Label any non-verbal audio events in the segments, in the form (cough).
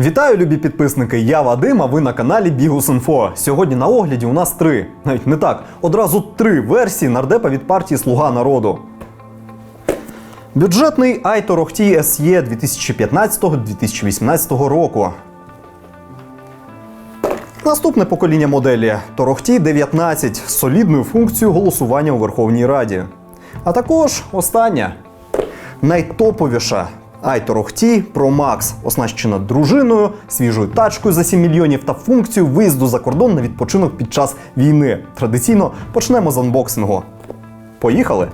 Вітаю, любі підписники! Я Вадим, а ви на каналі Бігус.Інфо. Сьогодні на огляді у нас три, навіть не так, одразу три версії нардепа від партії Слуга народу. Бюджетний Айто Рохтій SE 2015-2018 року. Наступне покоління моделі Торохтій 19 з солідною функцією голосування у Верховній Раді. А також остання найтоповіша Айто Рохтій Pro Max, оснащена дружиною, свіжою тачкою за 7 мільйонів та функцією виїзду за кордон на відпочинок під час війни. Традиційно почнемо з анбоксингу. Поїхали!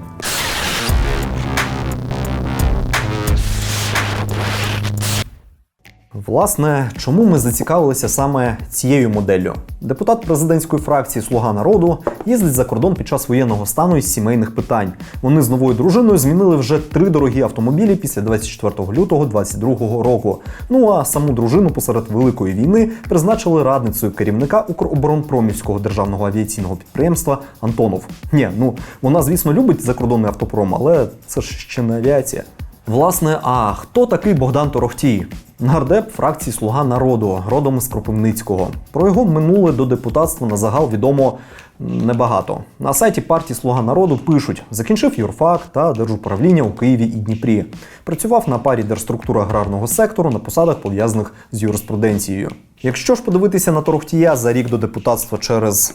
Власне, чому ми зацікавилися саме цією моделлю? Депутат президентської фракції Слуга народу їздить за кордон під час воєнного стану із сімейних питань. Вони з новою дружиною змінили вже три дорогі автомобілі після 24 лютого 2022 року. Ну а саму дружину посеред великої війни призначили радницею керівника Укроборонпромівського державного авіаційного підприємства Антонов. Ні, ну вона, звісно, любить закордонний автопром, але це ж ще не авіація. Власне, а хто такий Богдан Торохтій? Нардеп фракції Слуга народу, родом з Кропивницького. Про його минуле до депутатства на загал відомо небагато. На сайті партії Слуга народу пишуть: закінчив юрфак та держуправління у Києві і Дніпрі. Працював на парі держструктури аграрного сектору на посадах пов'язаних з юриспруденцією. Якщо ж подивитися на Торохтія за рік до депутатства через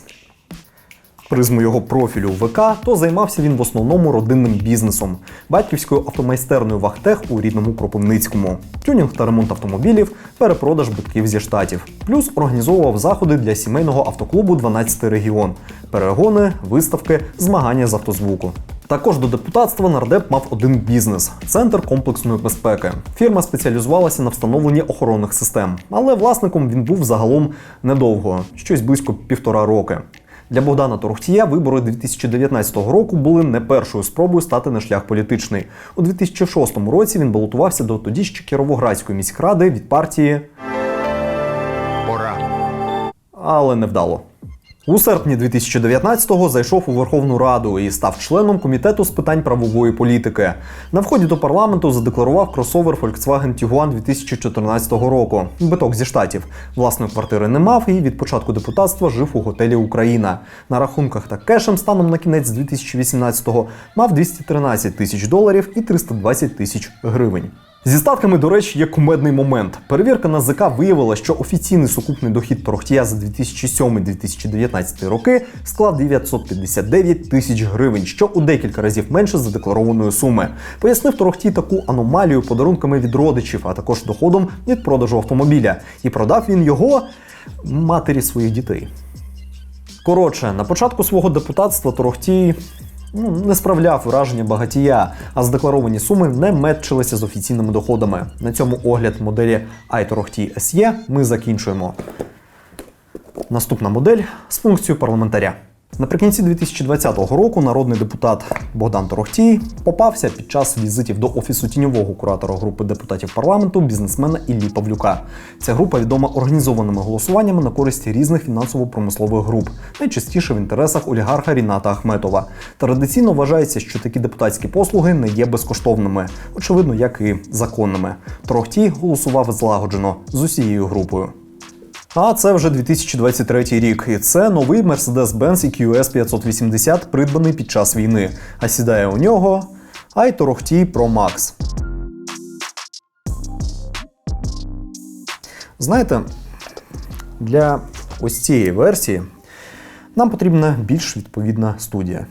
призму його профілю у ВК, то займався він в основному родинним бізнесом, батьківською автомайстерною Вахтех у рідному Кропивницькому, тюнінг та ремонт автомобілів, перепродаж битків зі штатів. Плюс організовував заходи для сімейного автоклубу 12 регіон, перегони, виставки, змагання з автозвуку. Також до депутатства нардеп мав один бізнес центр комплексної безпеки. Фірма спеціалізувалася на встановленні охоронних систем, але власником він був загалом недовго, щось близько півтора роки. Для Богдана Торохтія вибори 2019 року були не першою спробою стати на шлях політичний. У 2006 році він балотувався до тоді ще Кіровоградської міськради від партії, Пора. але невдало. У серпні 2019-го зайшов у Верховну Раду і став членом комітету з питань правової політики. На вході до парламенту задекларував кросовер Volkswagen Tiguan 2014 року. Биток зі штатів. Власної квартири не мав і від початку депутатства жив у готелі Україна. На рахунках та кешем станом на кінець 2018-го мав 213 тисяч доларів і 320 тисяч гривень. Зі статками, до речі, є кумедний момент. Перевірка на ЗК виявила, що офіційний сукупний дохід Торохтія за 2007-2019 роки склав 959 тисяч гривень, що у декілька разів менше задекларованої суми. Пояснив Торохтій таку аномалію подарунками від родичів, а також доходом від продажу автомобіля. І продав він його матері своїх дітей. Коротше, на початку свого депутатства Торохтій ну, не справляв враження багатія, а задекларовані суми не метчилися з офіційними доходами. На цьому огляд моделі iTorохтій SE ми закінчуємо. Наступна модель з функцією парламентаря. Наприкінці 2020 року народний депутат Богдан Торохтій попався під час візитів до офісу тіньового куратора групи депутатів парламенту бізнесмена Іллі Павлюка. Ця група відома організованими голосуваннями на користь різних фінансово-промислових груп, найчастіше в інтересах олігарха Ріната Ахметова. Традиційно вважається, що такі депутатські послуги не є безкоштовними, очевидно, як і законними. Торохтій голосував злагоджено з усією групою. А це вже 2023 рік, і це новий Mercedes-Benz EQS 580, придбаний під час війни. А сідає у нього iTorохтій Pro Max. Знаєте, для ось цієї версії нам потрібна більш відповідна студія.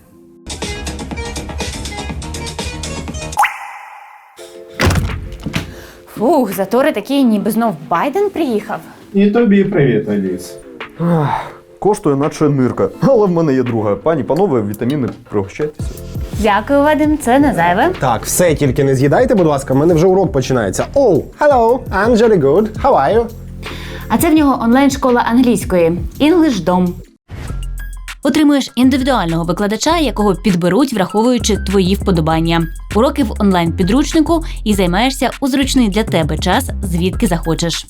Фух, затори такі, ніби знов Байден приїхав. І тобі привіт, Аліс. Коштує наче нирка, але в мене є друга. Пані, панове, вітаміни пригощайтеся. Дякую, Вадим, це не зайве. Так, все, тільки не з'їдайте, будь ласка, в мене вже урок починається. Oh, hello, I'm jolly good. How are you? А це в нього онлайн-школа англійської English Dom. Отримуєш індивідуального викладача, якого підберуть, враховуючи твої вподобання. Уроки в онлайн-підручнику і займаєшся у зручний для тебе час, звідки захочеш.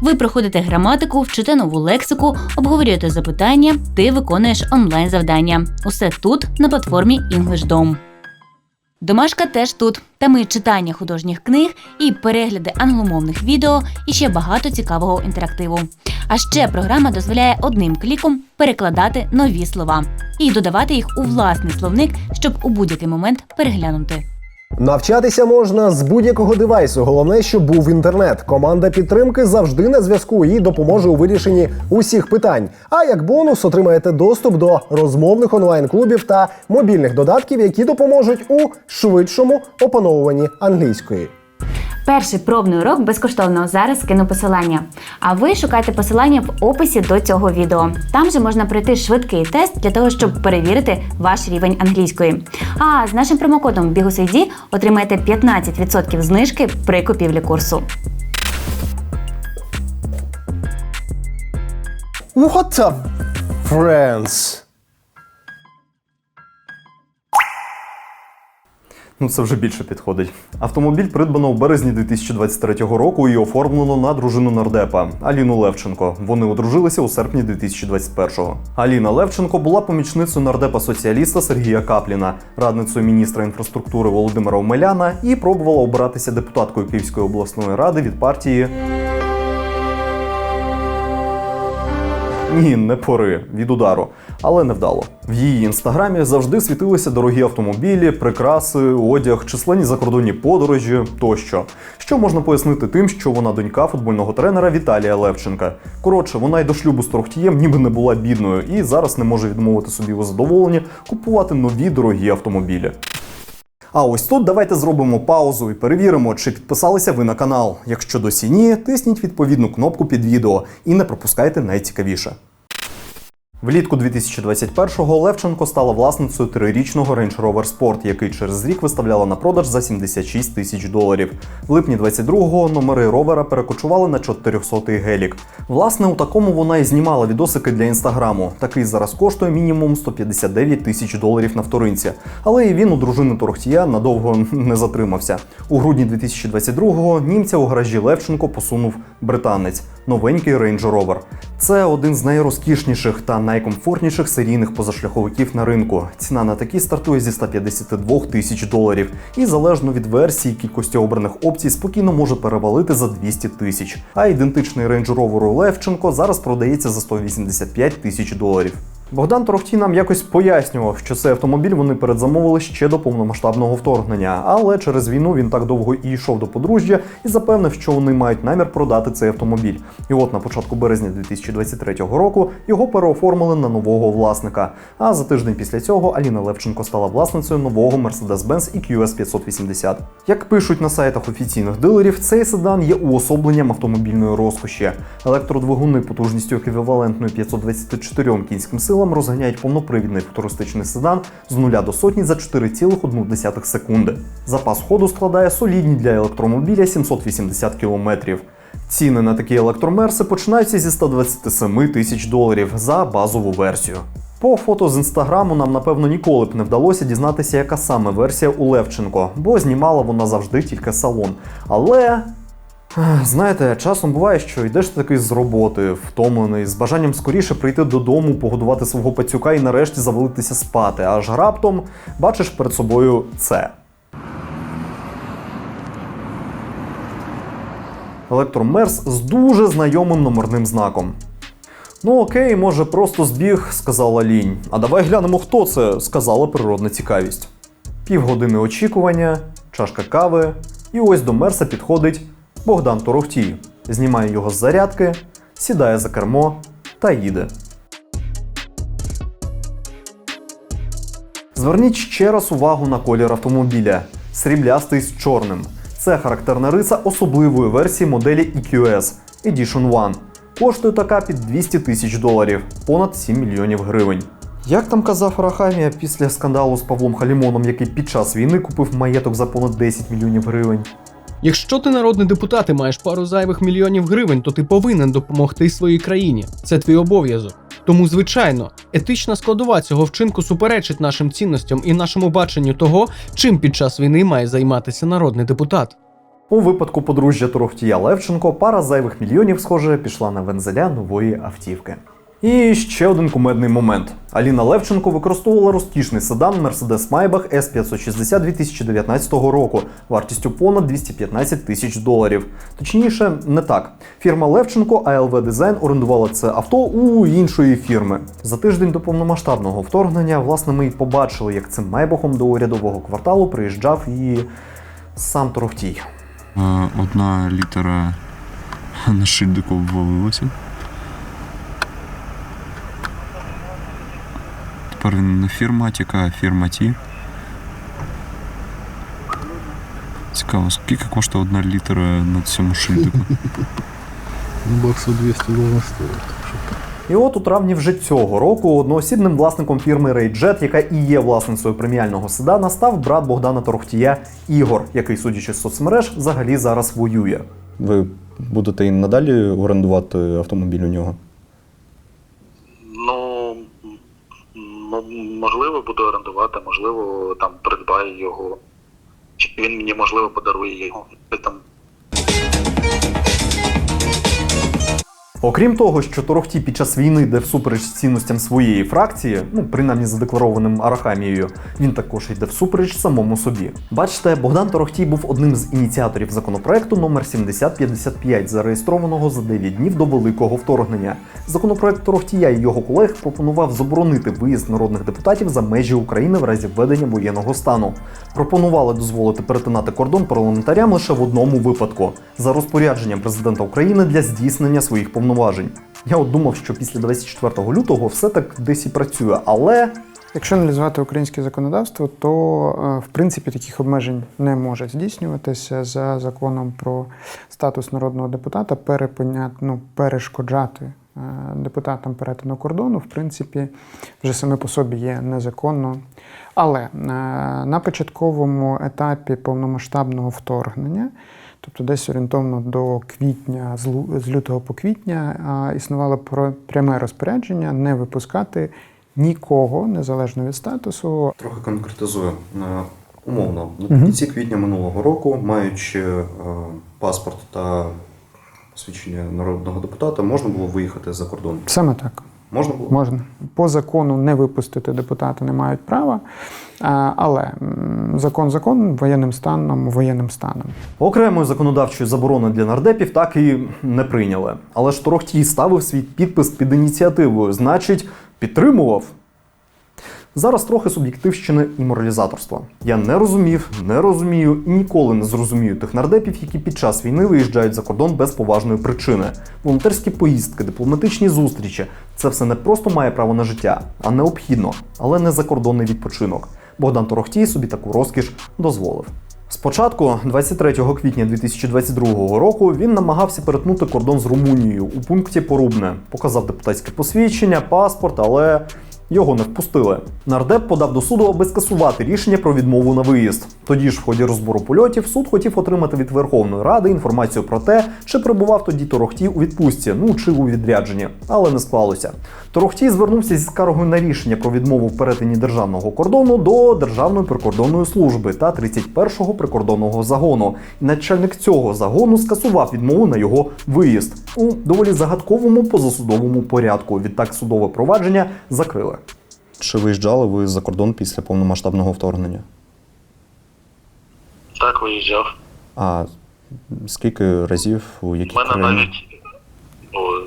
Ви проходите граматику, вчите нову лексику, обговорюєте запитання, ти виконуєш онлайн завдання. Усе тут на платформі EnglishDom. Домашка теж тут. Там і читання художніх книг, і перегляди англомовних відео, і ще багато цікавого інтерактиву. А ще програма дозволяє одним кліком перекладати нові слова і додавати їх у власний словник, щоб у будь-який момент переглянути. Навчатися можна з будь-якого девайсу. Головне, щоб був інтернет. Команда підтримки завжди на зв'язку і допоможе у вирішенні усіх питань. А як бонус отримаєте доступ до розмовних онлайн-клубів та мобільних додатків, які допоможуть у швидшому опановуванні англійської. Перший пробний урок безкоштовно зараз скину посилання. А ви шукайте посилання в описі до цього відео. Там же можна пройти швидкий тест для того, щоб перевірити ваш рівень англійської. А з нашим промокодом BIGUSID отримаєте 15% знижки при купівлі курсу. What a friends! Ну це вже більше підходить. Автомобіль придбано у березні 2023 року і оформлено на дружину нардепа Аліну Левченко. Вони одружилися у серпні 2021-го. Аліна Левченко була помічницею нардепа соціаліста Сергія Капліна, радницею міністра інфраструктури Володимира Омеляна і пробувала обиратися депутаткою Київської обласної ради від партії. Ні, не пори від удару, але не вдало. В її інстаграмі завжди світилися дорогі автомобілі, прикраси, одяг, численні закордонні подорожі тощо. Що можна пояснити тим, що вона донька футбольного тренера Віталія Левченка. Коротше, вона й до шлюбу з Торохтієм ніби не була бідною і зараз не може відмовити собі у задоволенні купувати нові дорогі автомобілі. А ось тут давайте зробимо паузу і перевіримо, чи підписалися ви на канал. Якщо досі ні, тисніть відповідну кнопку під відео і не пропускайте найцікавіше. Влітку 2021-го Левченко стала власницею трирічного Range Rover Sport, який через рік виставляла на продаж за 76 тисяч доларів. В липні 22-го номери ровера перекочували на 400-й гелік. Власне, у такому вона і знімала відосики для інстаграму. Такий зараз коштує мінімум 159 тисяч доларів на вторинці. Але і він у дружини Торохтія надовго не затримався. У грудні 2022-го німця у гаражі Левченко посунув британець новенький Range Rover. Це один з найрозкішніших та найкомфортніших серійних позашляховиків на ринку. Ціна на такі стартує зі 152 тисяч доларів, і залежно від версії кількості обраних опцій спокійно може перевалити за 200 тисяч. А ідентичний Range Rover Левченко зараз продається за 185 тисяч доларів. Богдан Торохтій нам якось пояснював, що цей автомобіль вони передзамовили ще до повномасштабного вторгнення, але через війну він так довго і йшов до подружжя і запевнив, що вони мають намір продати цей автомобіль. І от на початку березня 2023 року його переоформили на нового власника. А за тиждень після цього Аліна Левченко стала власницею нового Mercedes-Benz EQS 580. Як пишуть на сайтах офіційних дилерів, цей седан є уособленням автомобільної розкоші. Електродвигуни потужністю еквівалентною 524 кінським силам розганяють повнопривідний футуристичний седан з 0 до сотні за 4,1 секунди. Запас ходу складає солідні для електромобіля 780 км. Ціни на такі електромерси починаються зі 127 тисяч доларів за базову версію. По фото з інстаграму нам напевно ніколи б не вдалося дізнатися, яка саме версія у Левченко, бо знімала вона завжди тільки салон. Але Знаєте, часом буває, що йдеш такий з роботи, втомлений, з бажанням скоріше прийти додому, погодувати свого пацюка і нарешті завалитися спати. Аж раптом бачиш перед собою це. Електромерс з дуже знайомим номерним знаком. Ну окей, може, просто збіг, сказала лінь. А давай глянемо, хто це, сказала природна цікавість. Півгодини очікування, чашка кави, і ось до Мерса підходить Богдан Торохтій, знімає його з зарядки, сідає за кермо та їде. Зверніть ще раз увагу на колір автомобіля сріблястий з чорним. Це характерна риса особливої версії моделі EQS Edition One. Коштує така під 200 тисяч доларів, понад 7 мільйонів гривень. Як там казав Арахамія після скандалу з Павлом Халімоном, який під час війни купив маєток за понад 10 мільйонів гривень? Якщо ти народний депутат і маєш пару зайвих мільйонів гривень, то ти повинен допомогти своїй країні. Це твій обов'язок. Тому, звичайно, етична складова цього вчинку суперечить нашим цінностям і нашому баченню того, чим під час війни має займатися народний депутат. У випадку подружжя Торохтія Левченко пара зайвих мільйонів, схоже, пішла на вензеля нової автівки. І ще один кумедний момент. Аліна Левченко використовувала розкішний седан Mercedes Maybach S560 2019 року вартістю понад 215 тисяч доларів. Точніше, не так. Фірма Левченко ALV Design орендувала це авто у іншої фірми. За тиждень до повномасштабного вторгнення, власне, ми й побачили, як цим майбахом до урядового кварталу приїжджав і сам Торохтій. Е, Одна літера на шильдику обвалилася. Тепер він не фірматіка, а фірматі. Цікаво, скільки коштує одна літера на цьому шильдику? Баксов 200 должно стоить. І от у травні вже цього року одноосібним власником фірми Rayjet, яка і є власницею преміального седана, став брат Богдана Торохтія Ігор, який, судячи з соцмереж, взагалі зараз воює. Ви будете і надалі орендувати автомобіль у нього? Буду орендувати, можливо, там придбаю його. Чи він мені, можливо, подарує його. Там Окрім того, що Торохтій під час війни йде всупереч цінностям своєї фракції, ну принаймні задекларованим Арахамією, він також йде всупереч самому собі. Бачите, Богдан Торохтій був одним з ініціаторів законопроекту номер 7055, зареєстрованого за 9 днів до великого вторгнення. Законопроект Торохтія і його колег пропонував заборонити виїзд народних депутатів за межі України в разі введення воєнного стану. Пропонували дозволити перетинати кордон парламентарям лише в одному випадку за розпорядженням президента України для здійснення своїх повноважень. Я от думав, що після 24 лютого все так десь і працює, але Якщо аналізувати українське законодавство, то е, в принципі таких обмежень не може здійснюватися за законом про статус народного депутата. Перепиня, ну, перешкоджати е, депутатам перетину кордону, в принципі, вже саме по собі є незаконно. Але е, на початковому етапі повномасштабного вторгнення, тобто десь орієнтовно до квітня, з лютого по квітня, існувало пряме розпорядження не випускати нікого, незалежно від статусу, Трохи конкретизую. Е, Умовно, в кінці квітня минулого року, маючи е, паспорт та посвідчення народного депутата, можна було виїхати за кордон. Саме так. Можна було? Можна. По закону не випустити депутати не мають права, але закон закон, воєнним станом, воєнним станом. окремої законодавчої заборони для нардепів так і не прийняли. Але ж Торохтій ставив свій підпис під ініціативою, значить, підтримував. Зараз трохи суб'єктивщини і моралізаторства. Я не розумів, не розумію і ніколи не зрозумію тих нардепів, які під час війни виїжджають за кордон без поважної причини. Волонтерські поїздки, дипломатичні зустрічі це все не просто має право на життя, а необхідно, але не закордонний відпочинок. Богдан Торохтій собі таку розкіш дозволив. Спочатку, 23 квітня 2022 року, він намагався перетнути кордон з Румунією у пункті Порубне. Показав депутатське посвідчення, паспорт, але його не впустили. Нардеп подав до суду, аби скасувати рішення про відмову на виїзд. Тоді ж, в ході розбору польотів, суд хотів отримати від Верховної Ради інформацію про те, чи перебував тоді Торохтій у відпустці, ну чи у відрядженні, але не склалося. Торохтій звернувся зі скаргою на рішення про відмову в перетині державного кордону до Державної прикордонної служби та 31-го прикордонного загону. Начальник цього загону скасував відмову на його виїзд у доволі загадковому позасудовому порядку. Відтак судове провадження закрили. Чи виїжджали ви за кордон після повномасштабного вторгнення? так виїжджав. А скільки разів у У мене країни? навіть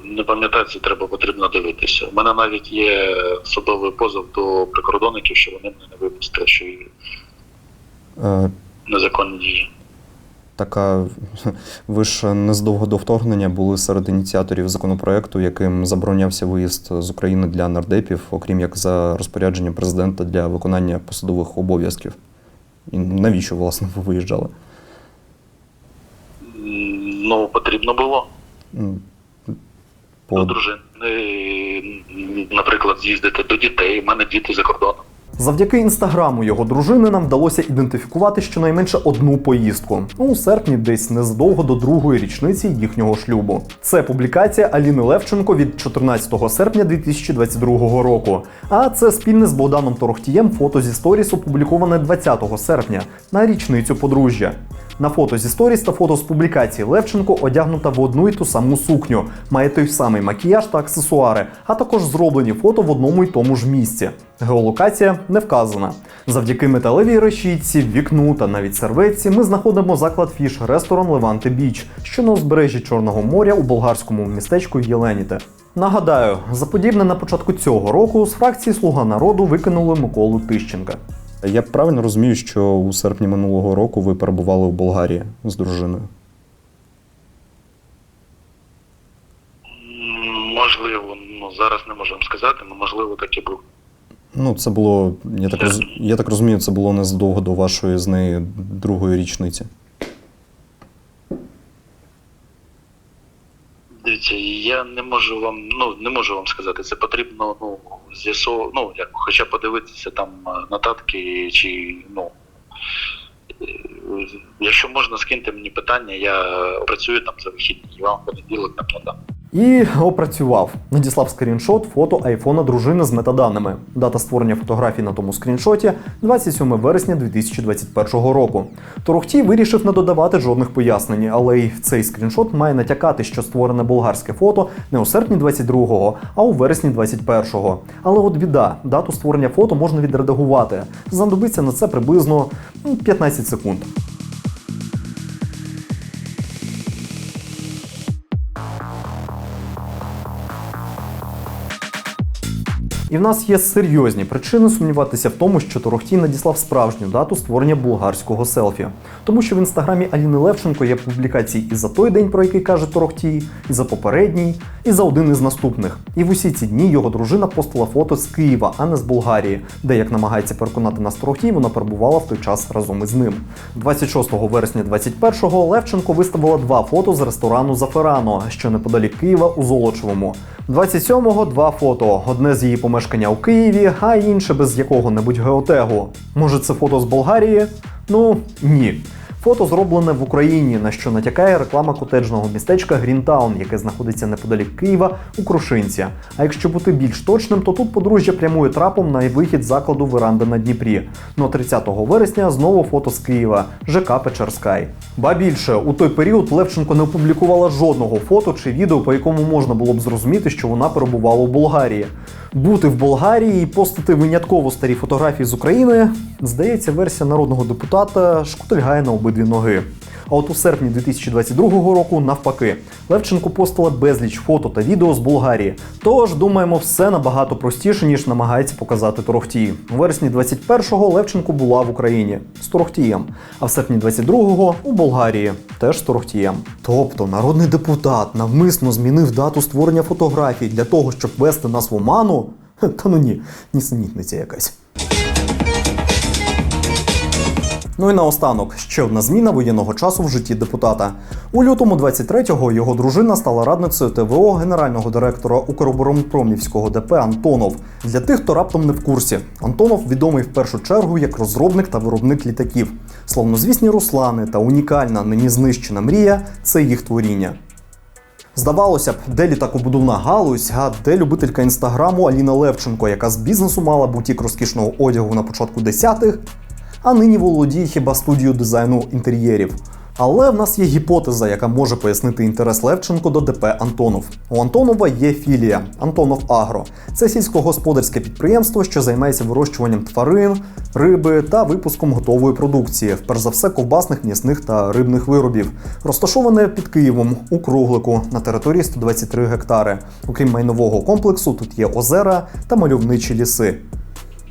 не пам'ятаю, це треба потрібно дивитися. У мене навіть є судовий позов до прикордонників, що вони мене не випустили, що Е, незаконні дії. Така (laughs) ви ж незадовго до вторгнення були серед ініціаторів законопроекту, яким заборонявся виїзд з України для нардепів, окрім як за розпорядженням президента для виконання посадових обов'язків. І навіщо власне ви виїжджали? Ну, потрібно було. М, До дружини, наприклад, з'їздити до дітей. У мене діти за кордоном. Завдяки інстаграму його дружини нам вдалося ідентифікувати щонайменше одну поїздку у серпні, десь незадовго до другої річниці їхнього шлюбу. Це публікація Аліни Левченко від 14 серпня 2022 року. А це спільне з Богданом Торохтієм фото зі сторіс, опубліковане 20 серпня на річницю подружжя. На фото зі сторіс та фото з публікації Левченко одягнута в одну й ту саму сукню, має той самий макіяж та аксесуари, а також зроблені фото в одному й тому ж місці. Геолокація не вказана. Завдяки металевій решітці, вікну та навіть серветці ми знаходимо заклад фіш ресторан Леванте Біч, що на узбережжі Чорного моря у болгарському містечку Єленіте. Нагадаю, за подібне на початку цього року з фракції Слуга народу викинули Миколу Тищенка. Я правильно розумію, що у серпні минулого року ви перебували в Болгарії з дружиною. Можливо, ну зараз не можемо сказати, але можливо так і було. Ну, це було, я так, роз... я так розумію, це було незадовго до вашої з нею другої річниці. Дивіться, я не можу вам, ну не можу вам сказати. Це потрібно ну з'ясовувати, ну як хоча подивитися там е, нотатки чи ну. е, Якщо можна, скиньте мені питання, я працюю там за вихідні, і вам понеділок на надам. І опрацював. Надіслав скріншот фото айфона дружини з метаданими. Дата створення фотографій на тому скріншоті 27 вересня 2021 року. Торохтій вирішив не додавати жодних пояснень, але й цей скріншот має натякати, що створене болгарське фото не у серпні 22-го, а у вересні 21-го. Але от біда, дату створення фото можна відредагувати. Знадобиться на це приблизно ну, 15 секунд. І в нас є серйозні причини сумніватися в тому, що Торохтій надіслав справжню дату створення болгарського селфі. Тому що в інстаграмі Аліни Левченко є публікації і за той день, про який каже Торохтій, і за попередній, і за один із наступних. І в усі ці дні його дружина постила фото з Києва, а не з Болгарії, де, як намагається переконати нас Торохтій, вона перебувала в той час разом із ним. 26 вересня 21-го Левченко виставила два фото з ресторану Заферано, що неподалік Києва у Золочевому. 27-го два фото: одне з її помешкання у Києві, а інше без якого-небудь геотегу. Може, це фото з Болгарії? Ну ні. Фото зроблене в Україні, на що натякає реклама котеджного містечка Грінтаун, яке знаходиться неподалік Києва у Крушинці. А якщо бути більш точним, то тут подружжя прямує трапом на вихід закладу веранди на Дніпрі. Ну а 30 вересня знову фото з Києва ЖК Печерскай. Ба більше у той період Левченко не опублікувала жодного фото чи відео, по якому можна було б зрозуміти, що вона перебувала у Болгарії. Бути в Болгарії і постати винятково старі фотографії з України, здається, версія народного депутата шкутильгає на обидві ноги. А от у серпні 2022 року, навпаки, Левченко постила безліч фото та відео з Болгарії. Тож думаємо, все набагато простіше, ніж намагається показати Торохтій. У вересні 21-го Левченко була в Україні з Торохтієм, а в серпні 22-го у Болгарії теж з Торохтієм. Тобто народний депутат навмисно змінив дату створення фотографій для того, щоб вести нас в оману? Та ну ні, нісенітниця якась. Ну і наостанок ще одна зміна воєнного часу в житті депутата. У лютому 23-го його дружина стала радницею ТВО генерального директора Укроборонпромівського ДП Антонов. Для тих, хто раптом не в курсі, Антонов відомий в першу чергу як розробник та виробник літаків. Славнозвісні Руслани та унікальна нині знищена мрія це їх творіння. Здавалося б, де літакобудовна галузь, а де любителька інстаграму Аліна Левченко, яка з бізнесу мала бутік розкішного одягу на початку десятих, а нині володіє хіба студією дизайну інтер'єрів. Але в нас є гіпотеза, яка може пояснити інтерес Левченко до ДП Антонов. У Антонова є філія Антонов Агро. Це сільськогосподарське підприємство, що займається вирощуванням тварин, риби та випуском готової продукції, перш за все ковбасних, м'ясних та рибних виробів. Розташоване під Києвом у Круглику на території 123 гектари. Окрім майнового комплексу, тут є озера та мальовничі ліси.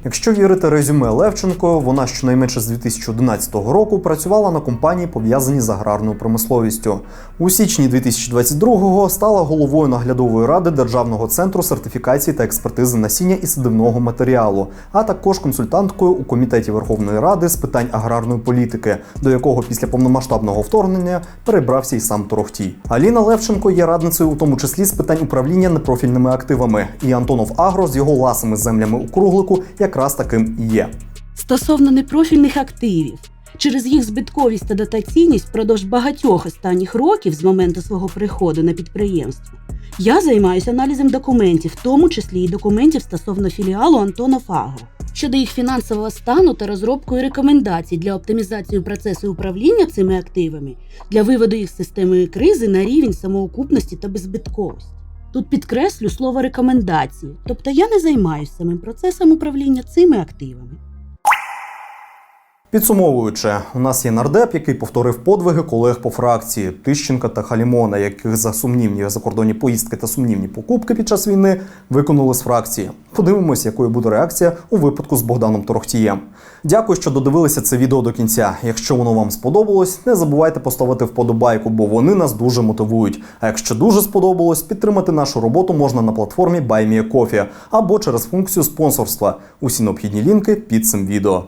Якщо вірити резюме Левченко, вона щонайменше з 2011 року працювала на компанії, пов'язані з аграрною промисловістю. У січні 2022-го стала головою наглядової ради Державного центру сертифікації та експертизи насіння і садивного матеріалу, а також консультанткою у комітеті Верховної Ради з питань аграрної політики, до якого після повномасштабного вторгнення перебрався й сам Торохтій. Аліна Левченко є радницею у тому числі з питань управління непрофільними активами, і Антонов Агро з його ласими землями у круглику якраз таким і є. Стосовно непрофільних активів, через їх збитковість та дотаційність впродовж багатьох останніх років з моменту свого приходу на підприємство, я займаюся аналізом документів, в тому числі і документів стосовно філіалу Антонов Агро. щодо їх фінансового стану та розробкою рекомендацій для оптимізації процесу управління цими активами для виводу їх з системи кризи на рівень самоокупності та беззбитковості. Тут підкреслю слово рекомендації, тобто я не займаюся самим процесом управління цими активами. Підсумовуючи, у нас є нардеп, який повторив подвиги колег по фракції Тищенка та Халімона, яких за сумнівні закордонні поїздки та сумнівні покупки під час війни виконали з фракції. Подивимось, якою буде реакція у випадку з Богданом Торохтієм. Дякую, що додивилися це відео до кінця. Якщо воно вам сподобалось, не забувайте поставити вподобайку, бо вони нас дуже мотивують. А якщо дуже сподобалось, підтримати нашу роботу можна на платформі BuyMeACoffee або через функцію спонсорства. Усі необхідні лінки під цим відео.